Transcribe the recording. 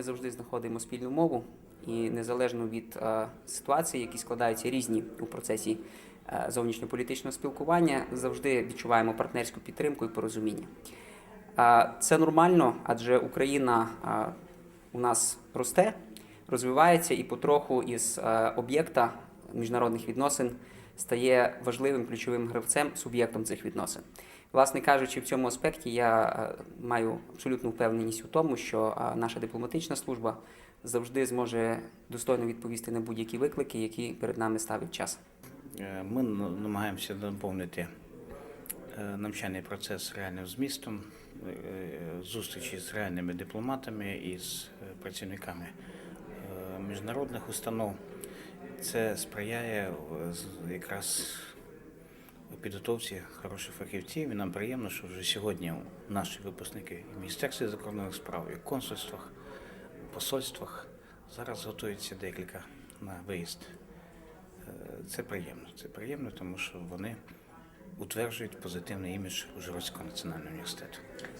ми завжди знаходимо спільну мову і незалежно від е, ситуації, які складаються різні у процесі е, зовнішньополітичного спілкування, завжди відчуваємо партнерську підтримку і порозуміння. Е, Це нормально, адже Україна у нас росте, розвивається і потроху із об'єкта міжнародних відносин стає важливим ключовим гравцем, суб'єктом цих відносин. Власне кажучи, в цьому аспекті я е, маю абсолютну впевненість у тому, що е, наша дипломатична служба завжди зможе достойно відповісти на будь-які виклики, які перед нами ставить час. Е, Ми намагаємося наповнити е, навчальний процес реальним змістом, зустрічі з реальними дипломатами і з працівниками міжнародних установ. Це сприяє якраз підготовці хороших фахівців. І нам приємно, що вже сьогодні наші випускники в Міністерстві закордонних справ, і консульствах, посольствах зараз готується декілька на виїзд. Е, Це приємно. Це приємно, тому що вони утверджують позитивний імідж Ужгородського національного університету.